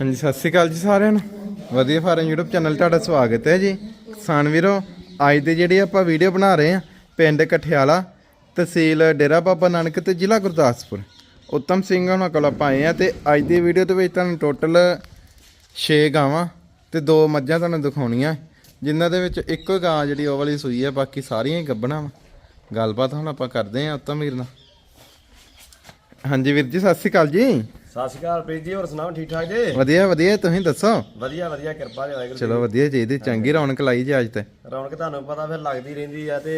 ਹਾਂਜੀ, ਸਤਿ ਸ਼੍ਰੀ ਅਕਾਲ ਜੀ ਸਾਰਿਆਂ ਨੂੰ। ਵਧੀਆ ਫਾਰਮ YouTube ਚੈਨਲ ਤੁਹਾਡਾ ਸਵਾਗਤ ਹੈ ਜੀ। ਕਿਸਾਨ ਵੀਰੋ, ਅੱਜ ਦੀ ਜਿਹੜੀ ਆਪਾਂ ਵੀਡੀਓ ਬਣਾ ਰਹੇ ਹਾਂ, ਪਿੰਡ ਕਠਿਆਲਾ ਤਹਿਸੀਲ ਡੇਰਾ ਬਾਬਾ ਨਾਨਕ ਤੇ ਜ਼ਿਲ੍ਹਾ ਗੁਰਦਾਸਪੁਰ। ਉੱਤਮ ਸਿੰਘ ਉਹਨਾਂ ਕੋਲ ਆਪਾਂ ਆਏ ਆ ਤੇ ਅੱਜ ਦੀ ਵੀਡੀਓ ਦੇ ਵਿੱਚ ਤੁਹਾਨੂੰ ਟੋਟਲ 6 ਗਾਵਾਂ ਤੇ ਦੋ ਮੱਝਾਂ ਤੁਹਾਨੂੰ ਦਿਖਾਉਣੀਆਂ। ਜਿਨ੍ਹਾਂ ਦੇ ਵਿੱਚ ਇੱਕੋ ਗਾਂ ਜਿਹੜੀ ਉਹ ਵਾਲੀ ਸੂਈ ਹੈ, ਬਾਕੀ ਸਾਰੀਆਂ ਹੀ ਗੱਭਣਾ ਵਾ। ਗੱਲਬਾਤ ਹੁਣ ਆਪਾਂ ਕਰਦੇ ਹਾਂ ਉੱਤਮ ਵੀਰ ਨਾਲ। ਹਾਂਜੀ ਵੀਰ ਜੀ, ਸਤਿ ਸ਼੍ਰੀ ਅਕਾਲ ਜੀ। ਸਤਿ ਸ਼੍ਰੀ ਅਕਾਲ ਪ੍ਰੀਤ ਜੀ ਹੋਰ ਸੁਣਾਓ ਠੀਕ ਠਾਕ ਜੀ? ਵਧੀਆ ਵਧੀਆ ਤੁਸੀਂ ਦੱਸੋ? ਵਧੀਆ ਵਧੀਆ ਕਿਰਪਾ ਜੀ ਵਾਹਿਗੁਰੂ ਚਲੋ ਵਧੀਆ ਚਾਹੀਦੀ ਚੰਗੀ ਰੌਣਕ ਲਾਈ ਜੀ ਅੱਜ ਤੇ। ਦੀ। ਰੌਣਕ ਤੁਹਾਨੂੰ ਪਤਾ ਫਿਰ ਲੱਗਦੀ ਰਹਿੰਦੀ ਆ ਤੇ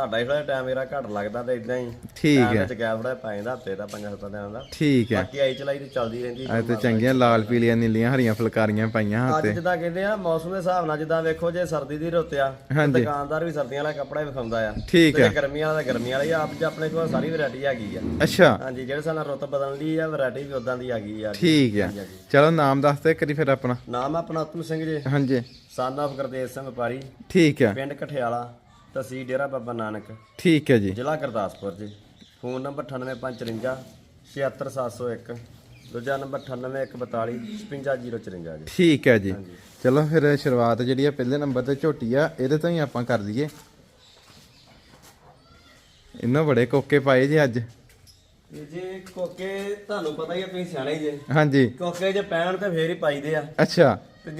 ਤੁਹਾਡਾ ਹੀ ਥੋੜਾ ਟਾਈਮ ਮੇਰਾ ਘੱਟ ਲੱਗਦਾ ਤੇ ਇਦਾਂ ਹੀ। ਠੀਕ ਹੈ। ਵਿੱਚ ਗੈਪ ਥੋੜਾ ਪੈ ਜਾਂਦਾ ਹਫ਼ਤੇ ਦਾ ਪੰਜਾਂ ਸੱਤਾਂ ਦਿਨਾਂ ਦਾ। ਠੀਕ ਹੈ। ਬਾਕੀ ਆਈ ਚਲਾਈ ਤੇ ਚੱਲਦੀ ਰਹਿੰਦੀ ਅੱਜ ਤੇ ਚੰਗੀਆਂ ਲਾਲ ਪੀਲੀਆਂ ਨੀਲੀਆਂ ਹਰੀਆਂ ਫੁਲਕਾਰੀਆਂ ਪਾਈਆਂ ਹੱਥ। ਅੱਜ ਤੇ ਜਿੱਦਾਂ ਕਹਿੰਦੇ ਆ ਮੌਸਮ ਦੇ ਹਿਸਾਬ ਨਾਲ ਜਿੱਦਾਂ ਵੇਖੋ ਜੇ ਸਰਦੀ ਦੀ ਰੁੱਤ ਆ ਤੇ। ਦੁਕਾਨਦਾਰ ਵੀ ਸਰਦੀਆਂ ਵਾਲਾ ਕੱਪੜਾ ਹੀ ਵਿਖਾਉਂਦਾ ਆ। ਠੀਕ ਤੇ ਹੈ ਜੇ ਗਰਮੀਆਂ ਵਾਲਾ ਤਾਂ ਗਰਮੀਆਂ ਵਾਲਾ। ਆਪ ਜੀ ਆਪਣੇ ਕੋਲ ਸਾਰੀ ਵੈਰਾਈਟੀ ਹੈਗੀ ਆ। ਅੱਛਾ। ਹਾਂਜੀ ਜਿਹੜੇ ਸਾਲ ਰੁੱਤ ਬਦਲਣ ਦੀ ਆ ਵੈਰਾਈਟੀ ਵੀ ਉਦਾਂ ਦੀ ਹੈਗੀ ਆ। ਠੀਕ ਹੈ ਚਲੋ ਨਾਮ ਦੱਸ ਦੇ ਕਰੀ ਫਿਰ ਆਪਣਾ। ਨਾਮ ਆਪਣਾ ਉਤਮ ਸਿੰਘ ਜੀ। ਹਾਂਜੀ। ਸਨ ਆਫ ਗੁਰਦੇਵ ਸਿੰਘ ਵਪਾਰੀ। ਠੀਕ ਹੈ ਪਿੰਡ ਕਠਿਆਲਾ। ਤਹਿਸੀਲ ਡੇਰਾ ਬਾਬਾ ਨਾਨਕ ਠੀਕ ਹੈ ਜੀ। ਜ਼ਿਲ੍ਹਾ ਗੁਰਦਾਸਪੁਰ ਜੀ। ਫੋਨ ਨੰਬਰ 98554 76701 ਦੂਜਾ ਨੰਬਰ 98142 55054 ਜੀ। ਠੀਕ ਹੈ ਜੀ। ਚਲੋ ਫਿਰ ਸ਼ੁਰੂਆਤ ਜਿਹੜੀ ਆ ਪਹਿਲੇ ਨੰਬਰ ਤੇ ਝੋਟੀ ਆ ਇਹਦੇ ਤੋਂ ਹੀ ਆਪਾਂ ਕਰ ਦਈਏ ਇਹਨਾਂ ਬੜੇ ਕੋਕੇ ਪਾਏ ਜੀ ਅੱਜ। ਇਹ ਜੀ ਕੋਕੇ ਤੁਹਾਨੂੰ ਪਤਾ ਹੀ ਆ ਤੁਸੀਂ ਸਿਆਣੇ ਜੇ। ਹਾਂਜੀ। ਕੋਕੇ ਜੇ ਪੈਣ ਤੇ ਫੇਰ ਹੀ ਪਾਈਦੇ ਆ। ਅੱਛਾ। ਤੇ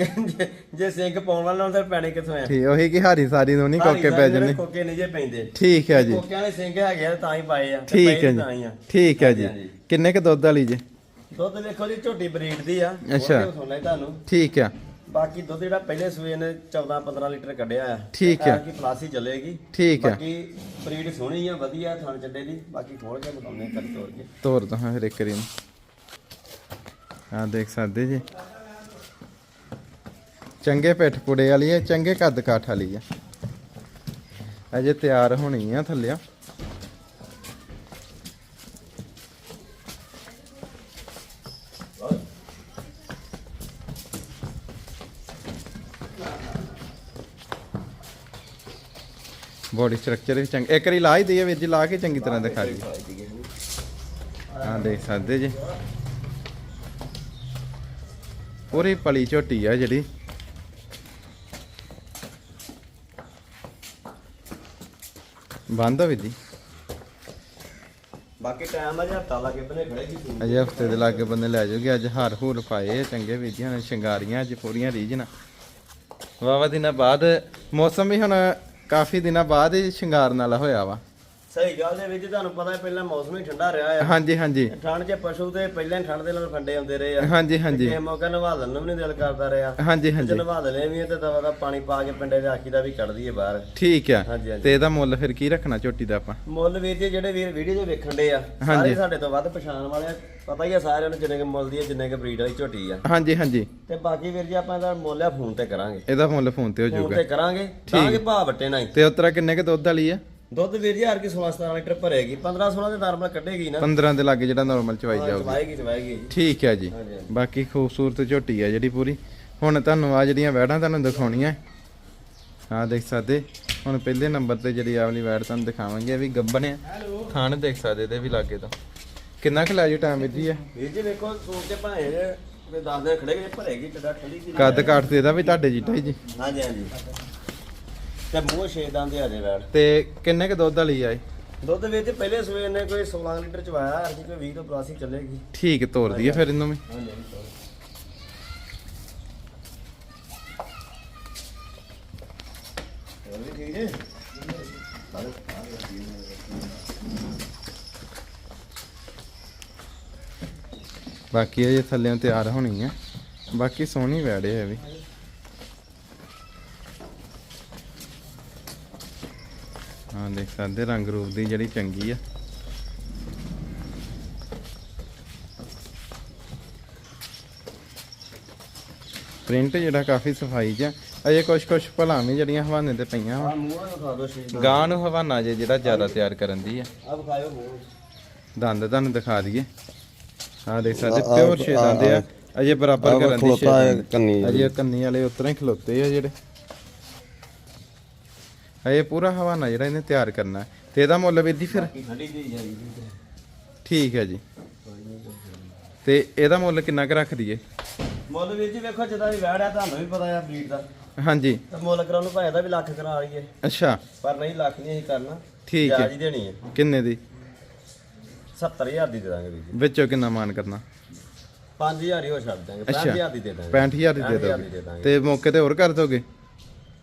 ਜੇ ਜੇ- ਪਾਉਣ ਵਾਲਾ ਨਾਲ ਤਾਂ ਪੈਣੇ ਕਿੱਥੋਂ ਆ? ਠੀਕ ਉਹੀ ਕਿ ਹਾਰੀ ਸਾਰੀ ਨੂੰ ਨਹੀਂ ਕੋਕੇ ਪੈ ਜੰਨੇ ਕੋਕੇ ਨਹੀਂ ਜੇ ਪੈਂਦੇ। ਠੀਕ ਹੈ ਜੀ ਕੋਕਿਆਂ ਦੇ ਸਿੰਕ ਹੈਗੇ ਆ ਤਾਂ ਹੀ ਪਾਏ ਆ। ਤੇ ਠੀਕ ਪਏ ਤਾਂ ਹੀ ਆ। ਜੀ ਠੀਕ ਹੈ ਜੀ। ਹਾਂਜੀ। ਕਿੰਨੇ ਕ ਦੁੱਧ ਵਾਲੀ ਜੀ? ਦੁੱਧ ਵੇਖੋ ਜੀ ਝੋਟੀ ਬਰੀਡ ਦੀ ਆ। ਅੱਛਾ। ਸੁਣਨਾ ਤੁਹਾਨੂੰ? ਠੀਕ ਹੈ ਬਾਕੀ ਦੁੱਧ ਜਿਹੜਾ ਪਹਿਲੇ ਸੂਏ ਨੇ 14 15 ਲੀਟਰ ਕੱਢਿਆ ਆ। ਠੀਕ ਹੈ। ਕਿ ਪਲਾਸੀ ਚੱਲੇਗੀ। ਠੀਕ ਹੈ ਬਾਕੀ ਬਰੀਡ ਸੋਹਣੀ ਆ ਵਧੀਆ ਥਣ ਚੱਡੇ ਦੀ। ਬਾਕੀ ਖੋਲ ਕੇ ਬਤਾਉਂਦੇ ਕਰ ਤੋੜ ਕੇ। ਤੋਰ ਦੋ ਹਾਂ ਫਿਰ ਇੱਕ ਵਾਰੀ। ਆ ਦੇਖ ਸਕਦੇ ਜੀ। ਚੰਗੇ ਪਿੱਠ ਪੁੜੇ ਵਾਲੀ ਹੈ ਚੰਗੇ ਕੱਦ ਕਾਠ ਵਾਲੀ ਹੈ ਅਜੇ ਤਿਆਰ ਹੋਣੀ ਆ ਥੱਲਿਆ ਬੋਡੀ ਸਟਰਕਚਰ ਵੀ ਚੰਗਾ ਇੱਕ ਵਾਰੀ ਲਾ ਹੀ ਦਈਏ ਵੀਰ ਜੀ ਲਾ ਕੇ ਚੰਗੀ ਤਰ੍ਹਾਂ ਦਿਖਾ ਜੀ ਹਾਂ ਦੇਖ ਸਕਦੇ ਜੀ। ਪੂਰੀ ਪਲੀ ਝੋਟੀ ਆ ਜਿਹੜੀ। ਬੰਦ ਹੋਵੇ ਜੀ। ਬਾਕੀ ਟਾਈਮ ਆ ਜੇ ਹਫਤਾ ਲਾ ਕੇ ਬਨੇ ਖੜੇਗੀ ਸੂਈ ਅਜੇ ਹਫ਼ਤੇ ਦੇ ਲਾਗੇ ਬੰਦੇ ਲੈ ਜਾਓਗੇ ਅੱਜ ਹਾਰ ਹੂਰ ਪਾਏ ਚੰਗੇ ਵੀਡੀਆਂ ਨੇ ਸ਼ਿੰਗਾਰੀਆਂ ਅੱਜ ਪੂਰੀਆਂ ਰੀਜਨ ਵਾਵਾ ਦਿਨਾਂ ਬਾਅਦ ਮੌਸਮ ਵੀ ਹੁਣ ਕਾਫੀ ਦਿਨਾਂ ਬਾਅਦ ਹੀ ਸ਼ਿੰਗਾਰਨ ਵਾਲਾ ਹੋਇਆ ਵਾ। ਸਹੀ ਗੱਲ ਦੇ ਵਿੱਚ ਤੁਹਾਨੂੰ ਪਤਾ ਹੈ ਪਹਿਲਾਂ ਮੌਸਮ ਹੀ ਠੰਡਾ ਰਿਹਾ ਆ। ਹਾਂਜੀ ਹਾਂਜੀ। ਠੰਡ 'ਚ ਪਸ਼ੂ ਤੇ ਪਹਿਲਾਂ ਹੀ ਠੰਡ ਦੇ ਨਾਲ ਫੰਡੇ ਆਉਂਦੇ ਰਹੇ ਆ। ਹਾਂਜੀ ਹਾਂਜੀ। ਕਿਸੇ ਮੌਕਾ ਨਵਾਲਣ ਨੂੰ ਵੀ ਨਹੀਂ ਦਿਲ ਕਰਦਾ ਰਿਹਾ। ਹਾਂਜੀ ਹਾਂਜੀ। ਨਵਾਲਣੇ ਵੀ ਆ ਤੇ ਦਵਾ ਦਾ ਪਾਣੀ ਪਾ ਕੇ ਪਿੰਡੇ ਦੇ ਆਖੀ ਦਾ ਵੀ ਕੱਢ ਦਈਏ ਬਾਹਰ। ਠੀਕ ਆ। ਹਾਂਜੀ ਹਾਂਜੀ। ਤੇ ਇਹਦਾ ਮੁੱਲ ਫਿਰ ਕੀ ਰੱਖਣਾ ਝੋਟੀ ਦਾ ਆਪਾਂ? ਮੁੱਲ ਵੀਰ ਜੀ ਜਿਹੜੇ ਵੀਰ ਵੀਡੀਓ 'ਚ ਵੇਖਣ ਦੇ ਆ ਸਾਰੇ ਸਾਡੇ ਤੋਂ ਵੱਧ ਪਛਾਣ ਵਾਲੇ ਆ। ਪਤਾ ਹੀ ਆ ਸਾਰਿਆਂ ਨੂੰ ਜਿੰਨੇ ਕੇ ਮੁੱਲ ਦੀ ਆ ਜਿੰਨੇ ਕੇ ਬਰੀਡ ਵਾਲੀ ਝੋਟੀ ਆ। ਹਾਂਜੀ ਹਾਂਜੀ। ਤੇ ਬਾਕੀ ਵੀਰ ਜੀ ਆਪਾਂ ਇਹਦਾ ਮੁੱਲ ਆ ਫੋਨ ਤੇ ਕਰਾਂਗੇ। ਇਹਦਾ ਮੁੱਲ ਫੋਨ ਤੇ ਹੋ ਫੋਨ ਜਾਊਗਾ। ਤੇ ਕਰਾਂਗੇ ਤਾਂ ਕਿ ਭਾਅ ਵੱਟੇ ਨਾ। ਤੇ ਉਤਰਾ ਕਿੰਨੇ ਕ ਦੁੱਧ ਵਾਲੀ ਆ? ਦੁੱਧ ਵੀਰ ਜੀ ਹਰ ਕੀ 16 17 ਲੀਟਰ ਭਰੇਗੀ। 15 16 ਦੇ ਨਾਰਮਲ ਕੱਢੇਗੀ ਨਾ। 15 ਦੇ ਲਾਗੇ ਜਿਹੜਾ ਨਾਰਮਲ ਚਵਾਈ ਜਾਊਗੀ। ਚਵਾਏਗੀ ਚਵਾਏਗੀ ਠੀਕ ਹੈ ਜੀ। ਹਾਂਜੀ, ਹਾਂਜੀ। ਬਾਕੀ ਖੂਬਸੂਰਤ ਝੋਟੀ ਆ ਜਿਹੜੀ ਪੂਰੀ। ਹੁਣ ਤੁਹਾਨੂੰ ਆ ਜਿਹੜੀਆਂ ਵੈੜਾਂ ਤੁਹਾਨੂੰ ਦਿਖਾਉਣੀਆਂ। ਆ ਦੇਖ ਸਕਦੇ। ਹੁਣ ਪਹਿਲੇ ਨੰਬਰ ਤੇ ਜਿਹੜੀ ਆ ਵਾਲੀ ਵੈੜ ਤੁਹਾਨੂੰ ਦਿਖਾਵਾਂਗੇ ਇਹ ਵੀ ਗੱਬਣ ਆ। ਥਾਣ ਦੇਖ ਸਕਦੇ ਇਹਦੇ ਵੀ ਲਾਗੇ ਤੋਂ। ਕਿੰਨਾ ਕੁ ਲੈ ਜੂ ਟਾਈਮ ਵਿੱਚ ਆ ਵੀਰ ਜੀ ਵੇਖੋ ਸੂਟ ਤੇ ਭਾਵੇਂ ਕੋਈ 10 ਦਿਨ ਖੜੇਗੇ ਭਰੇਗੀ ਕਿੱਡਾ ਠੰਡੀ ਦੀ ਕੱਦ ਕਾਠ ਤੇ ਇਹਦਾ ਵੀ ਤੁਹਾਡੇ ਜਿੱਟਾ ਹੀ ਜੀ। ਹਾਂਜੀ ਹਾਂਜੀ। ਤੇ ਮੂੰਹ ਛੇ ਦੰਦ ਆ ਜੇ ਵੈੜ। ਤੇ ਕਿੰਨੇ ਕ ਦੁੱਧ ਵਾਲੀ ਆ ਇਹ? ਦੁੱਧ ਵਿੱਚ ਪਹਿਲੇ ਸਵੇਰ ਨੇ ਕੋਈ 16 ਲੀਟਰ ਚਵਾਇਆ ਅੱਜ ਕੋਈ 20 ਤੋਂ ਪਲੱਸ ਹੀ ਚੱਲੇਗੀ। ਠੀਕ ਤੋਰ ਦਈਏ ਫਿਰ ਇਹਨੂੰ ਵੀ। ਹਾਂਜੀ ਹਾਂਜੀ ਠੀਕ ਜੀ? ਬਾਕੀ ਇਹ ਥੱਲੇੋਂ ਤਿਆਰ ਹੋਣੀ ਆ ਬਾਕੀ ਸੋਹਣੀ ਵੈੜੇ ਹੈ ਵੀ ਹਾਂ ਦੇਖ ਸਕਦੇ ਰੰਗ ਰੂਪ ਦੀ ਜਿਹੜੀ ਚੰਗੀ ਆ। ਪ੍ਰਿੰਟ ਜਿਹੜਾ ਕਾਫੀ ਸਫ਼ਾਈ ਚ ਆ। ਅਜੇ ਕੁਛ ਕੁਛ ਭਲਾਵੇਂ ਜਿਹੜੀਆਂ ਹਵਾਨੇ ਤੇ ਪਈਆਂ ਵਾ। ਗਾਂ ਨੂੰ ਹਵਾਨਾ ਜੇ ਜਿਹੜਾ ਜ਼ਿਆਦਾ ਤਿਆਰ ਕਰਨ ਦੀ ਆ। ਦੰਦ ਤੁਹਾਨੂੰ ਦਿਖਾ ਦਈਏ। ਆ ਦੇਖ ਸਕਦੇ ਪਿਓਰ ਛੇ ਦੰਦ ਆ। ਅਜੇ ਬਰਾਬਰ ਕਰਨ ਦੀ ਛੇ ਅਜੇ ਕੰਨੀ ਵਾਲੇ ਉਤਰਾ ਹੀ ਖਲੋਤੇ ਆ ਜਿਹੜੇ। ਅਜੇ ਪੂਰਾ ਹਵਾਨਾ ਜਿਹੜਾ ਇਹਨੇ ਤਿਆਰ ਕਰਨਾ ਹੈ। ਤੇ ਇਹਦਾ ਮੁੱਲ ਵੀਰ ਜੀ ਫਿਰ? ਠੰਡੀ ਦੀ ਜਾਈ ਠੀਕ ਹੈ ਜੀ। ਤੇ ਇਹਦਾ ਮੁੱਲ ਕਿੰਨਾ ਕੁ ਰੱਖ ਦਈਏ? ਮੁੱਲ ਵੀਰ ਜੀ ਵੇਖੋ ਜਿੱਦਾਂ ਵੀ ਵੈੜ ਆ ਤੁਹਾਨੂੰ ਵੀ ਪਤਾ ਆ ਬਰੀਡ ਦਾ। ਹਾਂਜੀ। ਤੇ ਮੁੱਲ ਕਰਾਉਣ ਨੂੰ ਭਾਵੇਂ ਦਾ ਵੀ ਲੱਖ ਕਰਾ ਲਈਏ। ਅੱਛਾ। ਪਰ ਨਹੀਂ ਲੱਖ ਨਹੀਂ ਅਸੀਂ ਕਰਨਾ। ਠੀਕ ਹੈ। ਜਾਇਜ਼ ਹੀ ਦੇਣੀ ਹੈ। ਕਿੰਨੇ ਦੀ? 70000 ਦੀ ਦੇ ਦਾਂਗੇ ਵੀਰ ਜੀ। ਵਿੱਚੋਂ ਕਿੰਨਾ ਮਾਨ ਕਰਨਾ? 5000 ਹੀ ਹੋ ਛੱਡ ਦਾਂਗੇ ਅੱਛਾ। 50000 ਦੀ ਦੇ ਦਾਂਗੇ। 65000 ਦੀ ਦੇ 65,000 ਦੀ ਦੇ ਦੋਗੇ। ਦਾਂਗੇ। ਤੇ ਮੌਕੇ ਤੇ ਹੋਰ ਕਰ ਦੋਗੇ?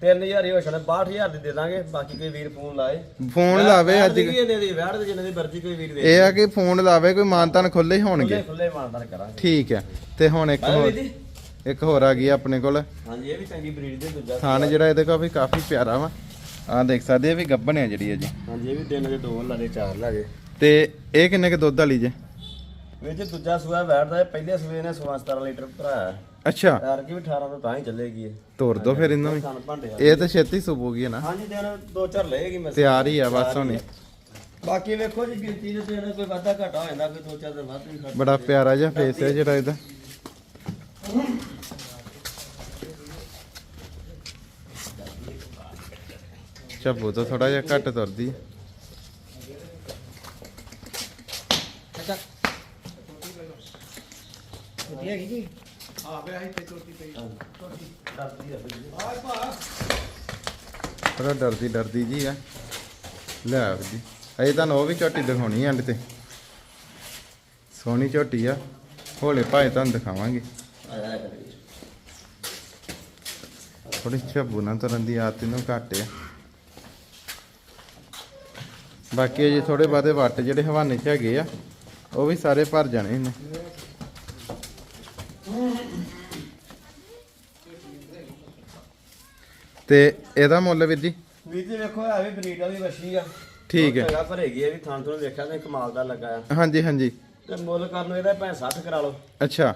3000 ਹੀ ਹੋ ਛੱਡ 62000 ਦੀ ਦੇ ਦਾਂਗੇ ਬਾਕੀ ਕੋਈ ਵੀਰ ਫੋਨ ਲਾਏ। ਫੋਨ ਲਾਵੇ ਅੱਜ ਵੀ ਇਹਨੇ ਦੀ ਵੈੜ ਦੇ ਜਿੰਨੇ ਦੀ ਮਰਜ਼ੀ ਕੋਈ ਵੀਰ ਵੇਚ ਇਹ ਆ ਕਿ ਫੋਨ ਲਾਵੇ ਕੋਈ ਮਾਨਤਾਨ ਖੁੱਲੇ ਹੋਣਗੇ। ਖੁੱਲੇ ਮਾਨਦਾਰ ਕਰਾਂਗੇ। ਠੀਕ ਹੈ ਤੇ ਹੁਣ ਇੱਕ ਹੋਰ ਇੱਕ ਹੋਰ ਆ ਗਈ ਆਪਣੇ ਕੋਲ। ਹਾਂਜੀ ਇਹ ਵੀ ਚੰਗੀ ਬਰੀਡ ਦੇ ਦੂਜਾ ਥਾਨ ਜਿਹੜਾ ਇਹਦੇ ਕੋਲ ਵੀ ਕਾਫੀ ਪਿਆਰਾ ਵਾ। ਆ ਦੇਖ ਸਕਦੇ ਆ ਵੀ ਗੱਭਣ ਆ ਜਿਹੜੀ ਹੈ ਜੀ। ਹਾਂਜੀ ਇਹ ਵੀ ਦਿਨ ਦੇ ਦੋ ਲਾ ਦੇ ਚਾਰ ਲਾ ਜੇ ਤੇ ਇਹ ਕਿੰਨੇ ਕੇ ਦੁੱਧ ਵਾਲੀ ਜੇ? ਵੀਰ ਜੀ ਦੂਜਾ ਸੂਆ ਵੈੜਦਾ ਪਹਿਲੇ ਸੂਏ ਨੇ 16 17 ਲੀਟਰ ਭਰਾਇਆ। ਅੱਛਾ। ਯਾਰ ਕੀ ਵੀ 18 ਤੋਂ ਤਾਂ ਹੀ ਚੱਲੇਗੀ ਇਹ। ਤੋਰ ਦੋ ਫਿਰ ਇਹਨੂੰ ਭਾਂਡੇ ਆ ਇਹ ਤਾਂ ਛੇਤੀ ਸੁਬੂਗੀ ਹੈ ਨਾ। ਹਾਂਜੀ ਦਿਨ ਦੋ ਚਾਰ ਲਏਗੀ ਮੈਂ। ਤਿਆਰ ਹੀ ਆ ਬਸ ਹੁਣੇ। ਬਾਕੀ ਵੇਖੋ ਜੀ ਗਿਣਤੀ ਦੇ ਦਿਨ ਕੋਈ ਵਾਧਾ ਘਾਟਾ ਹੋ ਜਾਂਦਾ ਕੋਈ ਦੋ ਚਾਰ ਦਿਨ ਵੱਧ ਵੀ ਖੜ ਬੜਾ ਪਿਆਰਾ ਜਿਹਾ ਫੇਸ ਹੈ ਜਿਹੜਾ ਇਹਦਾ। ਚੱਬੂ ਤਾਂ ਥੋੜਾ ਜਿਹਾ ਘੱਟ ਤੁਰਦੀ ਹੈ। ਵਧੀਆ ਜੀ? ਥੋੜਾ ਡਰਦੀ ਡਰਦੀ ਜੀ ਆ। ਲੈ ਜੀ। ਅਜੇ ਤੁਹਾਨੂੰ ਉਹ ਵੀ ਝੋਟੀ ਦਿਖਾਉਣੀ ਐਂਡ ਤੇ। ਸੋਹਣੀ ਝੋਟੀ ਆ। ਹੌਲੇ ਭਾਏ ਤੁਹਾਨੂੰ ਦਿਖਾਵਾਂਗੇ। ਥੋੜੀ ਝੱਬੂ ਨਾ ਤੁਰਨ ਦੀ ਆਦਤ ਨੂੰ ਘੱਟ ਆ। ਬਾਕੀ ਅਜੇ ਥੋੜੇ ਬਾਦੇ ਵੱਟ ਜਿਹੜੇ ਹਵਾਨੇ 'ਚ ਹੈਗੇ ਆ ਉਹ ਵੀ ਸਾਰੇ ਭਰ ਜਾਣੇ ਨੇ ਤੇ ਇਹਦਾ ਮੁੱਲ ਵੀਰ ਜੀ? ਵੀਰ ਜੀ ਵੇਖੋ ਇਹ ਵੀ ਬਰੀਡ ਵਾਲੀ ਵਸ਼ੀ ਆ। ਠੀਕ ਹੈ। ਜਗ੍ਹਾ ਭਰੇਗੀ ਇਹ ਵੀ ਥਾਂ ਤੋਂ ਵੇਖਿਆ ਤੇ ਕਮਾਲ ਦਾ ਲੱਗਾ ਆ। ਹਾਂਜੀ ਹਾਂਜੀ। ਤੇ ਮੁੱਲ ਕਰਨ ਨੂੰ ਇਹਦਾ ਭੈਂ 60 ਕਰਾ ਲਓ। ਅੱਛਾ।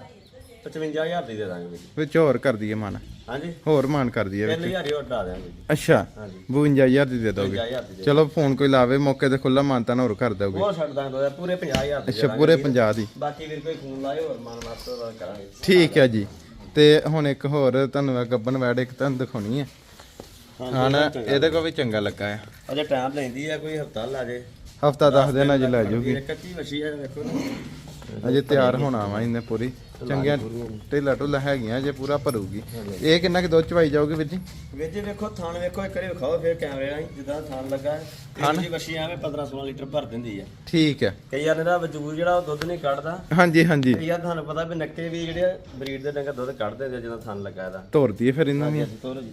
55000 ਦੀ ਦੇ ਦਾਂਗੇ ਵੀਰ ਜੀ। ਵਿੱਚ ਹੋਰ ਕਰ ਦਈਏ ਮਨ। ਹਾਂਜੀ। ਹੋਰ ਮਾਨ ਕਰ ਦਈਏ ਵਿੱਚ। 3000 ਹੀ ਹਟਾ ਦਿਆਂਗੇ ਜੀ। ਅੱਛਾ। ਹਾਂਜੀ। 52000 ਦੀ ਦੇ ਦੋਗੇ। 55000 ਦੀ ਦੇ ਚਲੋ ਫੋਨ ਕੋਈ ਲਾਵੇ ਮੌਕੇ ਤੇ ਖੁੱਲਾ ਮਾਨਤਾ ਨਾ ਹੋਰ ਕਰ ਦੋਗੇ ਹੋਰ ਛੱਡ ਦਾਂਗੇ ਪੂਰੇ 50000 ਦੀ ਦੇ ਅੱਛਾ ਦਾਂਗੇ ਪੂਰੇ ਵੀਰ। 50 ਦੀ। ਬਾਕੀ ਵੀਰ ਕੋਈ ਫੋਨ ਲਾਏ ਹੋਰ ਮਨ ਵਾਸਤੇ ਕਰਾਂਗੇ। ਠੀਕ ਹੈ ਜੀ। ਤੇ ਹੁਣ ਇੱਕ ਹੋਰ ਤੁਹਾਨੂੰ ਮੈਂ ਗੱਬਨ ਵੈੜ ਇੱਕ ਤੁਹਾਨੂੰ ਦਿਖਾਉਣੀ ਹੈ। ਹਾਂ ਨਾ ਇਹਦੇ ਕੋ ਵੀ ਚੰਗਾ ਲੱਗਾ ਆ। ਅਜੇ ਟਾਈਮ ਲੈਂਦੀ ਆ ਕੋਈ ਹਫਤਾ ਲਾ ਜੇ। ਹਫਤਾ 10 ਦਿਨ ਅਜੇ ਲੈ ਜਾਊਗੀ ਇਹ ਕੱਚੀ ਵਸ਼ੀ ਆ ਵੇਖੋ ਨਾ। ਅਜੇ ਤਿਆਰ ਹੋਣਾ ਵਾ ਇਹਨੇ ਪੂਰੀ। ਚੰਗੀਆਂ ਢਿੱਲਾ ਢੁੱਲਾ ਹੈਗੀਆਂ ਅਜੇ ਪੂਰਾ ਭਰੂਗੀ। ਇਹ ਕਿੰਨਾ ਕਿ ਦੁੱਧ ਚਵਾਈ ਜਾਊਗੀ ਵੀਰ ਜੀ? ਵੀਰ ਜੀ ਵੇਖੋ ਥਾਣ ਵੇਖੋ ਇੱਕ ਵਾਰੀ ਵਿਖਾਓ ਫਿਰ ਕੈਮਰੇ ਨਾਲ ਜਿੱਦਾਂ ਥਾਣ ਲੱਗਾ। ਹੈ ਥਣ? ਜੀ ਵਸ਼ੀ ਐਵੇਂ 15 16 ਲੀਟਰ ਭਰ ਦਿੰਦੀ ਆ। ਠੀਕ ਹੈ ਕਈ ਵਾਰ ਇਹਦਾ ਵਜੂਦ ਜਿਹੜਾ ਉਹ ਦੁੱਧ ਨਹੀਂ ਕੱਢਦਾ। ਹਾਂਜੀ ਹਾਂਜੀ। ਕਈ ਵਾਰ ਤੁਹਾਨੂੰ ਪਤਾ ਵੀ ਨੱਕੇ ਵੀ ਜਿਹੜੇ ਬਰੀਡ ਦੇ ਡੰਗਰ ਦੁੱਧ ਕੱਢਦੇ ਜਦੋਂ ਥਣ ਲੱਗਾ ਇਹਦਾ। ਤੋਰ ਦਈਏ ਫਿਰ ਇਹਨਾਂ ਅਸੀਂ ਤੋਰੋ ਜੀ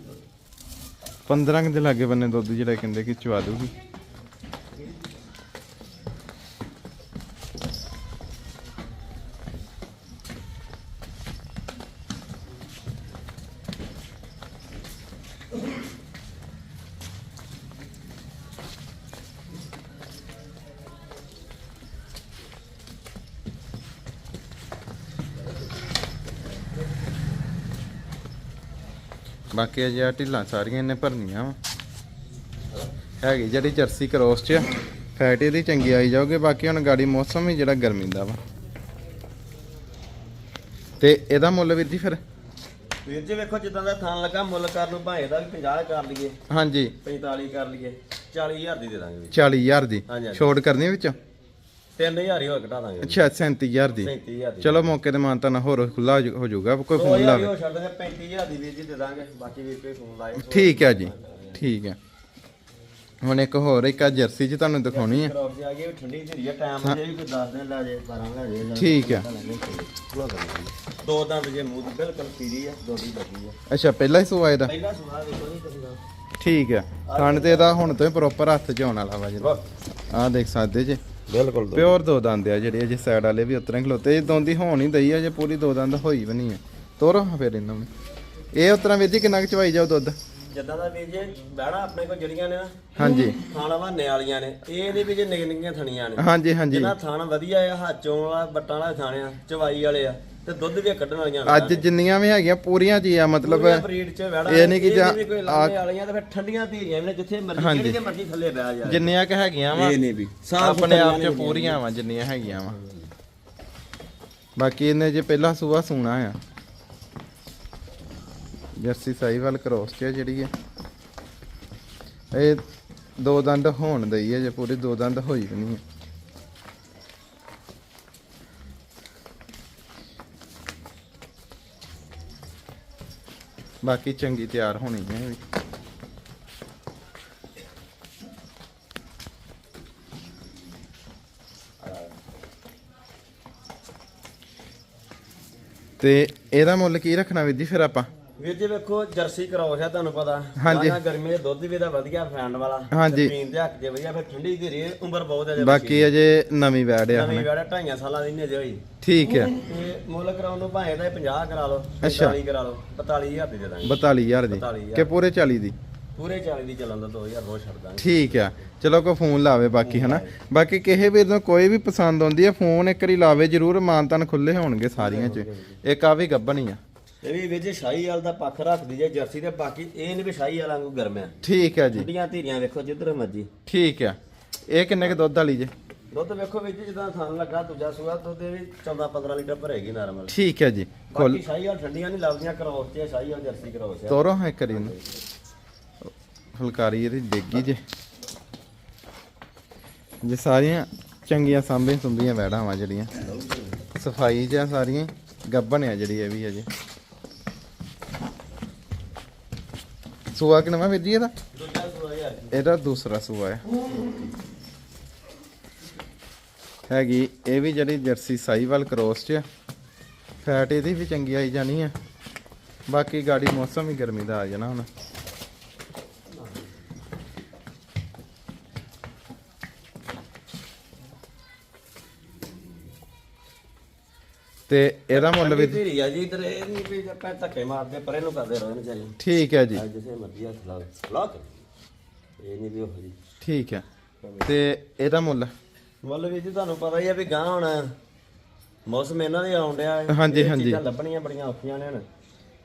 15 ਕੁ ਦੇ ਲਾਗੇ ਬੰਨੇ ਦੁੱਧ ਜਿਹੜਾ ਕਹਿੰਦੇ ਕਿ ਚਵਾ ਦੂਗੀ ਬਾਕੀ ਅਜੇ ਆ ਢਿੱਲਾਂ ਸਾਰੀਆਂ ਇਹਨੇ ਭਰਨੀਆਂ ਵਾ। ਹੈਗੀ ਜਿਹੜੀ ਜਰਸੀ ਕ੍ਰੋਸ ਚ ਫੈਟ ਇਹਦੀ ਚੰਗੀ ਆਈ ਜਾਊਗੀ ਬਾਕੀ ਹੁਣ ਗਾੜੀ ਮੌਸਮ ਵੀ ਜਿਹੜਾ ਗਰਮੀ ਦਾ ਵਾ। ਤੇ ਇਹਦਾ ਮੁੱਲ ਵੀਰ ਜੀ ਫਿਰ? ਵੀਰ ਜੀ ਵੇਖੋ ਜਿੱਦਾਂ ਦਾ ਥਣ ਲੱਗਾ ਮੁੱਲ ਕਰ ਨੂੰ ਭਾਵੇਂ ਦਾ ਵੀ 50 ਕਰ ਲਈਏ ਹਾਂਜੀ। 45 ਕਰ ਲਈਏ 40000 ਦੀ ਦੇ ਦਾਂਗੇ ਵੀਰ 40000 ਦੀ। ਛੋਟ ਕਰਨੀ ਵਿੱਚ? 3000 ਹੀ ਹੋਰ ਘਟਾ ਦਾਂਗੇ। ਅੱਛਾ 37000 ਦੀ। 37000 ਦੀ। ਚਲੋ ਮੌਕੇ ਤੇ ਮਾਨਤਾ ਨਾ ਹੋਰ ਖੁੱਲਾ ਹੋ ਜਾਊਗਾ ਕੋਈ ਫੋਨ 2000 ਹੀ ਲਾਵੇ ਹੋਰ ਛੱਡ ਦਾਂਗੇ 35000 ਦੀ ਵੀਰ ਜੀ ਦੇ ਦਾਂਗੇ। ਬਾਕੀ ਵੀਰ ਕੋਈ ਫੋਨ ਲਾਏ ਠੀਕ ਹੈ ਜੀ ਠੀਕ ਹੈ। ਹੁਣ ਇੱਕ ਹੋਰ ਇੱਕ ਆ ਜਰਸੀ ਚ ਤੁਹਾਨੂੰ ਦਿਖਾਉਣੀ ਹੈ। ਕ੍ਰੌਪ ਜੀ ਆ ਗਈ ਵੀ ਠੰਡੀ ਧੀਰੀ ਆ ਟਾਈਮ ਜੇ ਵੀ ਕੋਈ 10 ਦਿਨ ਲੈ ਜੇ 12 ਲੈ ਜੇ ਲੈ ਜੇ। ਠੀਕ ਹੈ। ਪੂਰਾ ਕਰ ਲਾਂਗੇ। ਦੋ ਦੰਦ ਜੇ ਮੂੰਹ ਦੀ ਬਿਲਕੁਲ ਪੀੜੀ ਆ ਦੋਦੀ ਲੱਗੀ ਆ। ਅੱਛਾ ਪਹਿਲਾ ਹੀ ਸੂਆ ਇਹਦਾ? ਪਹਿਲਾ ਸੁਣਾ ਵੇਖੋ ਨਹੀਂ ਤੁਸੀਂ ਦਾ ਠੀਕ ਹੈ। ਥਣ ਤੇ ਇਹਦਾ ਹੁਣ ਤੋਂ ਹੀ ਪ੍ਰੋਪਰ ਹੱਥ ਚ ਆਉਣ ਵਾਲਾ ਵਾ ਜੀ। ਆਹ ਦੇਖ ਸਕਦੇ ਜੇ। ਬਿਲਕੁਲ ਪਿਓਰ ਦੋ ਦੰਦ ਆ ਜਿਹੜੇ ਅਜੇ ਸਾਈਡ ਵਾਲੇ ਵੀ ਉਤਰੇ ਖਲੋਤੇ। ਇਹ ਦੋਂਦੀ ਹੋਣ ਹੀ ਦਈ ਆ ਜੇ ਪੂਰੀ ਦੋ ਦੰਦ ਹੋਈ ਵੀ ਨਹੀਂ ਆ। ਤੋਰੋ ਫਿਰ ਇਹਨਾਂ ਨੂੰ। ਇਹ ਉਤਰਾ ਵੀਰ ਜੀ ਕਿੰਨਾ ਕੁ ਚਵਾਈ ਜਾਓ ਦੁੱਧ? ਜਿੱਦਾਂ ਦਾ ਵੀਰ ਜੇ ਬਹਿਣਾ ਆਪਣੇ ਕੋਲ ਜਿਹੜੀਆਂ ਨੇ ਨਾ। ਹਾਂਜੀ। ਖਾਣਾ ਵਾਨੇ ਵਾਲੀਆਂ ਨੇ। ਇਹ ਨਹੀਂ ਵੀ ਜੇ ਨਿੱਕੀਆਂ ਥਣੀਆਂ ਨੇ। ਹਾਂਜੀ ਹਾਂਜੀ। ਜਿਹਨਾਂ ਥਾਣ ਵਧੀਆ ਆ ਹੱਥੋਂ ਵਾਲਾ ਬੱਟਾਂ ਵਾਲਾ ਥਾਣੇ ਆ ਚਵਾਈ ਵਾਲੇ ਆ। ਤੇ ਦੁੱਧ ਵੀ ਕੱਢਣ ਵਾਲੀਆਂ ਅੱਜ ਜਿੰਨੀਆਂ ਵੀ ਹੈਗੀਆਂ ਪੂਰੀਆਂ ਜੀ ਆ ਮਤਲਬ ਬਰੀਡ ਚ ਵੜਾ ਇਹ ਨੀ ਕਿ ਜਾਂ- ਲਾਣੇ ਵਾਲੀਆਂ ਤੇ ਫਿਰ ਠੰਡੀਆਂ ਧੀਰੀਆਂ ਵੀ ਨੇ ਜਿੱਥੇ ਮਰਜ਼ੀ। ਜਿਹੜੀ ਦੇ ਮਰਜ਼ੀ ਥੱਲੇ ਬਹਿ ਜਾ ਜਿੰਨੀਆਂ ਕ ਹੈਗੀਆਂ ਵਾ ਨਹੀਂ ਵੀ ਆਪਣੇ ਆਪ ਚ ਪੂਰੀਆਂ ਵਾ ਜਿੰਨੀਆਂ ਹੈਗੀਆਂ ਵਾ। ਬਾਕੀ ਇਹਨੇ ਜੇ ਪਹਿਲਾ ਸੂਆ ਸੂਣਾ ਆ। ਜਰਸੀ ਸਾਈਵਾਲ ਕ੍ਰੋਸ ਚ ਆ ਜਿਹੜੀ ਹੈ ਇਹ ਦੋ ਦੰਦ ਹੋਣ ਦਈ ਹੈ ਜੇ ਪੂਰੀ ਦੋ ਦੰਦ ਹੋਈ ਵੀ ਨਹੀਂ ਹੈ ਬਾਕੀ ਚੰਗੀ ਤਿਆਰ ਹੋਣੀ ਹੈ ਵੀ। ਤੇ ਇਹਦਾ ਮੁੱਲ ਕੀ ਰੱਖਣਾ ਵੀਰ ਜੀ ਫਿਰ ਆਪਾਂ? ਵੀਰ ਜੀ ਵੇਖੋ ਜਰਸੀ ਕਰਾਉ ਹੈ ਤੁਹਾਨੂੰ ਪਤਾ। ਹਾਂਜੀ। ਗਾਂ ਗਰਮੀ ਦੇ ਦੁੱਧ ਵੀ ਦਾ ਵਧੀਆ ਫੈਂਡ ਵਾਲਾ। ਹਾਂਜੀ। ਤੇ ਪੀਣ ਦੇ ਹੱਕ ਜੇ ਵਧੀਆ ਫਿਰ ਠੰਡੀ ਦੀ ਰੇ ਉਮਰ ਬਹੁਤ ਹੈ ਜੇ ਬਾਕੀ ਅਜੇ ਨਵੀਂ ਵੈੜ ਆ ਨਵੀਂ ਗਾੜਾ ਢਾਈਆਂ ਸਾਲਾਂ ਦੀ ਨਹੀਂ ਅਜੇ ਹੋਈ। ਠੀਕ ਹੈ। ਤੇ ਮੁੱਲ ਕਰਾਉਣ ਨੂੰ ਭਾਵੇਂ ਦਾ 50 ਕਰਾ ਲਓ ਅੱਛਾ। 45 ਕਰਾ ਲਓ 42000 ਦੀ ਦੇ ਦਾਂਗੇ। 42000 ਦੀ? 42000 ਕਿ ਪੂਰੇ 40 ਦੀ? ਪੂਰੇ 40 ਦੀ ਚੱਲਣ ਦਾ 2000 ਰੋਜ਼ ਛੱਡ ਦਾਂਗੇ। ਠੀਕ ਆ ਚਲੋ ਕੋ ਫੋਨ ਲਾਵੇ ਬਾਕੀ ਹਨਾ? ਬਾਕੀ ਕਿਸੇ ਵੀਰ ਨੂੰ ਕੋਈ ਵੀ ਪਸੰਦ ਆਉਂਦੀ ਹੈ ਫੋਨ ਇੱਕ ਵਾਰੀ ਲਾਵੇ ਜਰੂਰ ਮਾਨਤਨ ਖੁੱਲੇ ਹੋਣਗੇ ਸਾਰੀਆਂ ਚ। ਇੱਕ ਆ ਵੀ ਗੱਬਣੀ ਆ। ਇਹ ਵੀ ਵੀਰ ਜੀ ਸ਼ਾਹੀ ਵਾਲ ਦਾ ਪੱਖ ਰੱਖਦੀ ਜੇ ਜਰਸੀ ਤੇ ਬਾਕੀ ਇਹ ਨਹੀਂ ਵੀ ਸ਼ਾਹੀ ਵਾਲਾਂ ਨੂੰ ਗਰਮ ਆ। ਠੀਕ ਆ ਜੀ। ਛੁੱਟੀਆਂ ਧੀਰੀਆਂ ਵੇਖੋ ਜਿੱਧਰ ਮਰਜ਼ੀ। ਠੀਕ ਇਹ ਕਿੰਨੇ ਕ ਦੁੱਧ ਵਾਲੀ ਜੇ? ਦੁੱਧ ਵੇਖੋ ਜੀ ਜਿੱਦਾਂ ਥਣ ਲੱਗਾ ਦੂਜਾ ਸੂਆ ਦੁੱਧ ਇਹ ਵੀ 14 15 ਲੀਟਰ ਭਰੇਗੀ ਨਾਰਮਲ। ਠੀਕ ਹੈ ਜੀ ਬਾਕੀ ਸ਼ਾਹੀ ਵਾਲ ਠੰਡੀਆਂ ਨਹੀਂ ਲੱਗਦੀਆਂ ਕਰੋਸ ਤੇ ਸ਼ਾਹੀ ਵਾਲ ਜਰਸੀ ਕਰੋਸ ਆ ਤੋਰੋ ਹਾਂ ਇਹਨੂੰ। ਫੁਲਕਾਰੀ ਇਹਦੀ ਡੇਗੀ ਜੇ। ਜੇ ਸਾਰੀਆਂ ਚੰਗੀਆਂ ਸਾਂਭੇ ਸੁੰਭੀਆਂ ਵੈੜਾਂ ਵਾ ਜਿਹੜੀਆਂ। ਸਫ਼ਾਈ ਜਾਂ ਸਾਰੀਆਂ ਗੱਬਣ ਆ ਜਿਹੜੀ ਇਹ ਵੀ ਅਜੇ ਸੂਆ ਕਿ ਨਵਾਂ ਵੀਰ ਜੀ ਇਹਦਾ? ਦੂਜਾ ਸੂਆ ਯਾਰ ਇਹਦਾ ਦੂਸਰਾ ਸੂਆ ਹੈ ਹੈਗੀ ਇਹ ਵੀ ਜਿਹੜੀ ਜਰਸੀ ਸਾਈਵਾਲ ਕ੍ਰੋਸ ਚ। ਫੈਟ ਇਹਦੀ ਵੀ ਚੰਗੀ ਆਈ ਜਾਣੀ ਆ। ਬਾਕੀ ਗਾੜੀ ਮੌਸਮ ਹੀ ਗਰਮੀ ਦਾ ਆ ਜਾਣਾ ਹੁਣ। ਤੇ ਇਹਦਾ ਮੁੱਲ ਵੀ ਧੀਰੀ ਆ ਜੀ ਇਧਰ ਇਹ ਨਹੀਂ ਵੀ ਆਪਾਂ ਧੱਕੇ ਮਾਰਦੇ ਪਰੇ ਨੂੰ ਕਰਦੇ ਰਹੋ ਚਾਹੀਏ ਠੀਕ ਹੈ ਜੀ। ਜਿਸੇ ਮਰਜ਼ੀ ਹੱਥ ਲਾ ਲਾ ਇਹ ਨਹੀਂ ਵੀ ਜੀ। ਠੀਕ ਹੈ ਤੇ ਇਹਦਾ ਮੁੱਲ? ਮੁੱਲ ਵੀ ਜੀ ਤੁਹਾਨੂੰ ਪਤਾ ਹੀ ਆ ਵੀ ਗਾਂ ਹੁਣ ਮੌਸਮ ਇਹਨਾਂ ਦੇ ਆਉਣ ਡਿਆ ਹੈ। ਹਾਂਜੀ, ਇਹ ਹਾਂਜੀ। ਚੀਜ਼ਾਂ ਲੱਭਣੀਆਂ ਬੜੀਆਂ ਔਖੀਆਂ ਨੇ ਹੁਣ।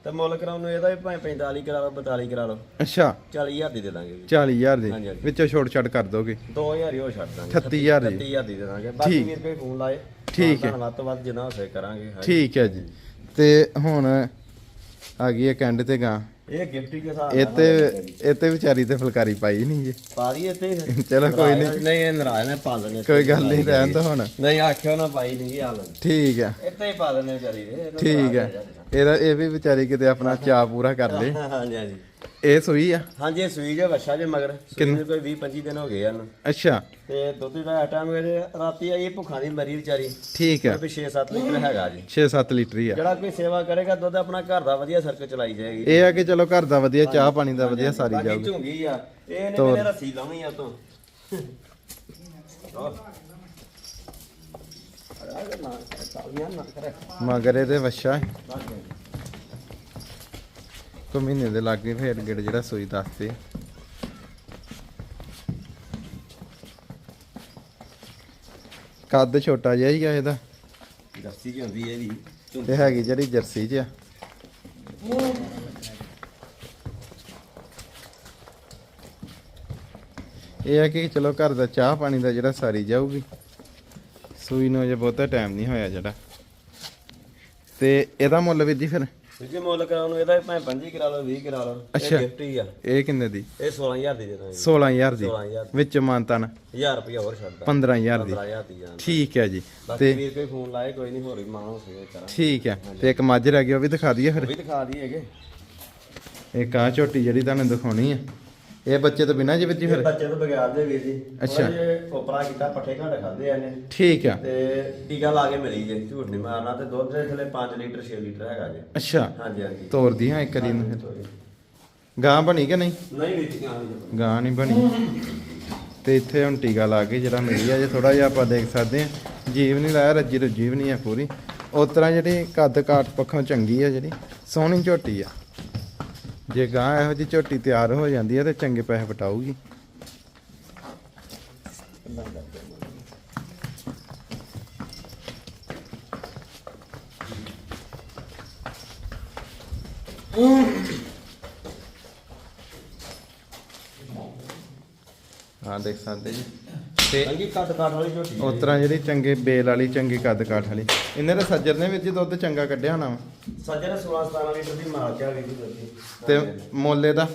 ਤੇ ਮੁੱਲ ਕਰਾਉਣ ਨੂੰ ਇਹਦਾ ਵੀ ਭਾਵੇਂ 45 ਕਰਾ ਲਓ 42 ਕਰਾ ਲਓ। ਅੱਛਾ। 40000 ਦੀ ਦੇ ਦਾਂਗੇ 40000 ਦੀ। ਹਾਂਜੀ, ਹਾਂਜੀ। ਵਿੱਚੋਂ ਛੋਟ ਛੱਡ ਕਰ ਦੋਗੇ? 2000 ਹੀ ਉਹ ਛੱਡ ਦਾਂਗੇ। 38000 ਦੀ। 38000 ਦੀ ਦੇ ਦਾਂਗੇ। ਬਾਕੀ ਵੀਰ ਕੋਈ ਫੋਨ ਲਾਏ ਠੀਕ ਹੈ। ਧੰਨਵਾਦ ਤੋਂ ਵੱਧ ਜਿੰਨਾ ਹੋ ਸਕੇ ਕਰਾਂਗੇ। ਹਾਂਜੀ। ਠੀਕ ਹੈ ਜੀ। ਤੇ ਹੁਣ ਆ ਗਈ ਹੈ ਕੰਡ ਤੇ ਗਾਂ ਇਹ ਗਿਫਟ ਕੇ ਹਿਸਾਬ ਇਹ ਤੇ ਇਹ ਤੇ ਵਿਚਾਰੀ ਤੇ ਫੁਲਕਾਰੀ ਪਾਈ ਨਹੀਂ ਜੀ। ਪਾ ਦਈਏ ਤੇ ਚਲੋ ਕੋਈ ਨਹੀਂ। ਨਹੀਂ ਇਹ ਨਾਰਾਜ਼ ਨੇ ਪਾ ਦੇਣੇ ਕੋਈ ਗੱਲ ਨਹੀਂ ਰਹਿਣ ਦੋ ਹੁਣ। ਨਹੀਂ ਆਖਿਓ ਨਾ ਪਾਈ ਨਹੀਂ ਹਾਲ ਠੀਕ ਹੈ। ਇੱਥੇ ਹੀ ਪਾ ਦੇਣੇ ਵਿਚਾਰੀ ਦੇ ਠੀਕ ਹੈ। ਇਹਦਾ ਇਹ ਵੀ ਵਿਚਾਰੀ ਕਿਤੇ ਆਪਣਾ ਚਾਅ ਪੂਰਾ ਕਰ ਲੇ। ਹਾਂਜੀ ਹਾਂਜੀ। ਇਹ ਸੂਈ ਆ ਹਾਂਜੀ ਇਹ ਸੂਈ ਜੇ ਵੱਛਾ ਜੇ ਮਗਰ ਸੂਈ ਨੂੰ ਕੋਈ 20 25 ਦਿਨ ਹੋ ਗਏ ਹਨ ਅੱਛਾ ਤੇ ਦੁੱਧ ਦਾ ਟਾਈਮ ਵੇਲੇ ਰਾਤੀ ਆਈ ਭੁੱਖਾਂ ਦੀ ਮਰੀ ਵਿਚਾਰੀ ਠੀਕ ਹੈ ਵੀ 6-7 ਲੀਟਰ ਹੈਗਾ ਜੀ 6-7 ਲੀਟਰ ਹੀ ਆ ਜਿਹੜਾ ਕੋਈ ਸੇਵਾ ਕਰੇਗਾ ਦੁੱਧ ਆਪਣਾ ਘਰ ਦਾ ਵਧੀਆ ਸਰਕਲ ਚਲਾਈ ਜਾਏਗੀ ਇਹ ਆ ਕਿ ਚਲੋ ਘਰ ਦਾ ਵਧੀਆ ਚਾਹ ਪਾਣੀ ਦਾ ਵਧੀਆ ਸਾਰੀ ਬਾਕੀ ਜਾਊਗੀ ਝੁੰਗੀ ਆ ਇਹ ਨੇ ਮੇਰੇ ਰੱਸੀ ਲਾਉਣੀ ਆ ਤੋਂ ਮਗਰ ਇਹਦੇ ਵਛਾ ਕੋ ਮਹੀਨੇ ਦੇ ਲਾਗੇ ਫੇਰ ਗੇੜ ਜਿਹੜਾ ਸੂਈ ਦੱਸਦੇ। ਕੱਦ ਛੋਟਾ ਜਿਹਾ ਹੀ ਆ ਇਹਦਾ। ਜਰਸੀ ਕੀ ਹੁੰਦੀ ਇਹਦੀ ਤੇ ਹੈਗੀ ਜਿਹੜੀ ਜਰਸੀ 'ਚ ਆ। ਇਹ ਆ ਕਿ ਚਲੋ ਘਰ ਦਾ ਚਾਹ ਪਾਣੀ ਦਾ ਜਿਹੜਾ ਸਾਰੀ ਜਾਊਗੀ। ਸੂਈ ਨੂੰ ਅਜੇ ਬਹੁਤਾ ਟਾਈਮ ਨਹੀਂ ਹੋਇਆ ਜਿਹੜਾ। ਤੇ ਇਹਦਾ ਮੁੱਲ ਵੀ ਜੀ ਫਿਰ। ਜੇ ਮੁੱਲ ਕਰਾਉਣ ਨੂੰ ਇਹਦਾ ਭਾਵੇਂ 25 ਕਰਾ ਲਓ 20 ਕਰਾ ਲਓ ਇਹ ਅੱਛਾ। ਗਿਫਟ ਹੀ ਆ। ਇਹ ਕਿੰਨੇ ਦੀ? ਇਹ 16000 ਦੀ ਦੇ। ਦਾਂਗੇ 16000 ਦੀ। 16000 ਵਿੱਚ ਮਾਨਤਨ 1000 ਰੁਪਏ ਹੋਰ ਛੱਡਦਾ 15000 ਦੀ। 15000 ਦੀ ਜਾਨ। ਠੀਕ ਹੈ ਜੀ। ਬਾਕੀ ਤੇ ਵੀਰ ਕੋਈ ਫੋਨ ਲਾਏ ਕੋਈ ਨਹੀਂ ਹੋਰ ਵੀ ਮਾਣ ਹੋ ਸਕੇ ਕਰਾਂ ਠੀਕ ਹੈ। ਤੇ ਇੱਕ ਮੱਝ ਰਹਿ ਗਈ ਉਹ ਵੀ ਦਿਖਾ ਦਈਏ ਫਿਰ। ਵੀ ਦਿਖਾ ਦਈਏਗੇ ਇੱਕ ਆ ਝੋਟੀ ਜਿਹੜੀ ਤੁਹਾਨੂੰ ਦਿਖਾਉਣੀ ਆ। ਇਹ ਬੱਚੇ ਤੋਂ ਬਿਨਾਂ ਜੀ ਵਿੱਚ ਫਿਰ? ਬੱਚੇ ਤੋਂ ਬਗਿਆੜ ਦੇ ਵੀਰ ਜੀ। ਅੱਛਾ। ਇਹ ਉਪਰਾ ਕੀਤਾ ਪੱਠੇ ਘੱਟ ਖਾਦੇ ਆ ਨੇ ਠੀਕ ਆ। ਤੇ ਟੀਕਾ ਲਾ ਕੇ ਮਿਲੀ ਜੇ ਝੂਠ ਨਹੀਂ ਮਾਰਨਾ। ਤੇ ਦੁੱਧ ਦੇ ਥਲੇ 5 ਲੀਟਰ 6 ਲੀਟਰ ਹੈਗਾ ਜੇ। ਅੱਛਾ। ਹਾਂਜੀ ਹਾਂਜੀ। ਤੋਰਦੀ ਹਾਂ ਇੱਕ ਵਾਰੀ ਨੂੰ ਫਿਰ। ਗਾਂ ਬਣੀ ਕਿ ਨਹੀਂ? ਨਹੀਂ ਵੀਰ ਜੀ ਹਾਂ ਜੀ ਗਾਂ ਨਹੀਂ ਬਣੀ। ਤੇ ਇੱਥੇ ਹੁਣ ਟੀਕਾ ਲਾ ਕੇ ਜਿਹੜਾ ਮਿਲੀ ਆ ਜੇ ਥੋੜਾ ਜਿਹਾ ਆਪਾਂ ਦੇਖ ਸਕਦੇ ਆ ਜੀਵ ਨਹੀਂ ਲਾਇਆ ਰੱਜੀ ਰੁਜੀ ਵੀ ਨਹੀਂ ਆ ਪੂਰੀ। ਉਸ ਤਰ੍ਹਾਂ ਜਿਹੜੀ ਕੱਦ ਕਾਠ ਪੱਖੋਂ ਚੰਗੀ ਆ ਜਿਹੜੀ ਸੋਹਣੀ ਝੋਟੀ ਆ। ਜੇ ਗਾਂ ਇਹੋ ਜਿਹੀ ਝੋਟੀ ਤਿਆਰ ਹੋ ਜਾਂਦੀ ਆ ਤੇ ਚੰਗੇ ਪੈਸੇ ਵਟਾਊਗੀ ਹਾਂ ਦੇਖ ਸਕਦੇ ਜੀ। ਤੇ ਚੰਗੀ ਕੱਟ ਕਾਠ ਵਾਲੀ ਝੋਟੀ ਉਸ ਤਰ੍ਹਾਂ ਜਿਹੜੀ ਚੰਗੇ ਬੇਲ ਵਾਲੀ ਚੰਗੀ ਕੱਦ ਕਾਠ ਵਾਲੀ। ਇਹਨੇ ਤਾਂ ਸੱਜਰ ਨੇ ਵਿੱਚ ਦੁੱਧ ਚੰਗਾ ਕੱਢਿਆ ਹੋਣਾ ਵਾ। ਸੱਜਣ 16 17 ਲੀਟਰ ਦੀ ਮਾਲ। ਤੇ ਇਹਦਾ?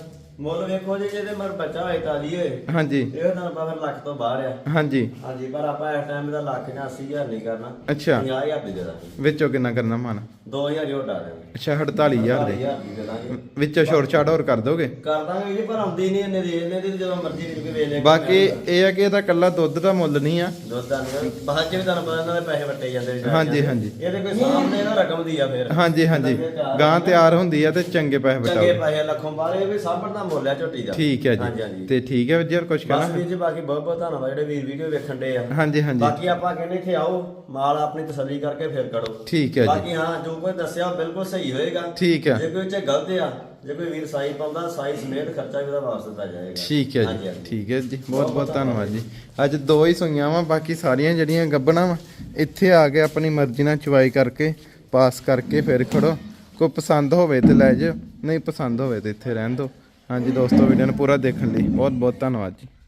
ਵੇਖੋ ਜੀ ਜਿਹਦੇ ਮਰ ਬੱਚਾ ਹੋਏ ਤਾਲੀ ਹੋਏ। ਹਾਂਜੀ। ਇਹ ਤੁਹਾਨੂੰ ਪਤਾ ਫਿਰ ਲੱਖ ਤੋਂ ਬਾਹਰ ਆ। ਹਾਂਜੀ। ਹਾਂਜੀ ਪਰ ਆਪਾਂ ਇਸ ਟਾਈਮ ਦਾ ਲੱਖ ਜਾਂ 80000 ਨਹੀਂ ਕਰਨਾ। ਅੱਛਾ। 50000 ਦੇ ਦੇ ਦਾਂਗੇ। ਵਿੱਚੋਂ ਕਿੰਨਾ ਕਰਨਾ ਮਨ? 2000 ਹੀ ਹਟਾ ਦੇ ਅੱਛਾ 48000 ਦੇ। 48000 ਦੀ ਦੇ ਦਾਂਗੇ। ਵਿੱਚੋਂ ਛੋਟ ਛਾੜ ਹੋਰ ਕਰ ਦੋਗੇ? ਕਰ ਦਾਂਗੇ ਜੀ ਪਰ ਆਉਂਦੀ ਨਹੀਂ ਇਹਨੇ ਦੀ ਇਹਨੇ ਦੀ ਜਦੋਂ ਮਰਜ਼ੀ ਵੀਰ ਕੇ ਵੇਚ ਲੈ ਬਾਕੀ ਇਹ ਆ ਕਿ ਇਹਦਾ ਕੱਲਾ ਦੁੱਧ ਦਾ ਮੁੱਲ ਨਹੀਂ ਆ। ਦੁੱਧ ਦਾ ਨਹੀਂ ਬਾਅਦ ਚ ਵੀ ਤੁਹਾਨੂੰ ਪਤਾ ਇਹਨਾਂ ਦੇ ਪੈਸੇ ਵੱਟੇ ਜਾਂਦੇ ਵਿਚਾਰਿਆਂ ਹਾਂਜੀ। ਹਾਂਜੀ। ਇਹਦੇ ਕੋਈ ਸਾਹਮਣੇ ਨਾ ਰਕਮ ਦੀ ਆ ਫਿਰ। ਹਾਂਜੀ ਹਾਂਜੀ। ਗਾਂ ਤਿਆਰ ਹੁੰਦੀ ਆ ਤੇ ਚੰਗੇ ਪੈਸੇ ਚੰਗੇ ਬਟਾਓ ਪੈਸੇ ਲੱਖੋਂ ਇਹ ਵੀ ਸਾਬਰ ਦਾ ਮੁੱਲ ਆ ਝੋਟੀ ਦਾ। ਠੀਕ ਹੈ ਜੀ। ਤੇ ਠੀਕ ਹੈ ਵੀਰ ਜੀ ਹੋਰ ਕੁਝ ਬਸ ਕਹਿਣਾ ਵੀਰ ਜੀ ਬਾਕੀ ਬਹੁਤ ਬਹੁਤ ਧੰਨਵਾਦ ਜਿਹੜੇ ਵੀਰ ਵੀਡੀਓ ਵੇਖਣ ਦੇ ਆ। ਹਾਂਜੀ ਹਾਂਜੀ। ਬਾਕੀ ਆਪਾਂ ਕਹਿੰਦੇ ਕਿ ਆਓ ਮਾਲ ਆਪਣੀ ਤਸੱਲੀ ਕਰਕੇ ਫਿਰ ਕਰੋ। ਠੀਕ ਹੈ ਜੀ। ਬਾਕੀ ਹਾਂ ਜੋ ਕੋਈ ਦੱਸਿਆ ਬਿਲਕੁਲ ਸਹੀ ਹੋਏਗਾ। ਠੀਕ ਹੈ। ਜੇ ਕੋਈ ਚ ਗਲਤ ਆ ਜੇ ਕੋਈ ਵੀਰ ਸਾਈ ਪਾਉਂਦਾ ਸਾਈ ਸਮੇਤ ਖਰਚਾ ਵੀ ਉਹਦਾ ਵਾਪਸ ਦਿੱਤਾ ਜਾਏਗਾ। ਠੀਕ ਹੈ ਜੀ। ਠੀਕ ਹੈ ਜੀ। ਬਹੁਤ ਬਹੁਤ ਧੰਨਵਾਦ ਜੀ। ਅੱਜ ਦੋ ਹੀ ਸੁਈਆਂ ਵਾ ਬਾਕੀ ਸਾਰੀਆਂ ਜਿਹੜੀਆਂ ਗੱਬਣਾ ਵਾ ਇੱਥੇ ਆ ਕੇ ਆਪਣੀ ਮਰਜ਼ੀ ਨਾਲ ਚੁਆਈ ਕਰਕੇ ਪਾਸ ਕਰਕੇ ਫਿਰ ਖੜੋ। ਕੋਈ ਪਸੰਦ ਹੋਵੇ ਤੇ ਲੈ ਜਾਓ ਨਹੀਂ ਪਸੰਦ ਹੋਵੇ ਤੇ ਇੱਥੇ ਰਹਿਣ ਦਿਓ। ਹਾਂਜੀ ਦੋਸਤੋ ਵੀਡੀਓ ਨੂੰ ਪੂਰਾ ਦੇਖਣ ਲਈ ਬਹੁਤ ਬਹੁਤ ਧੰਨਵਾਦ ਜੀ।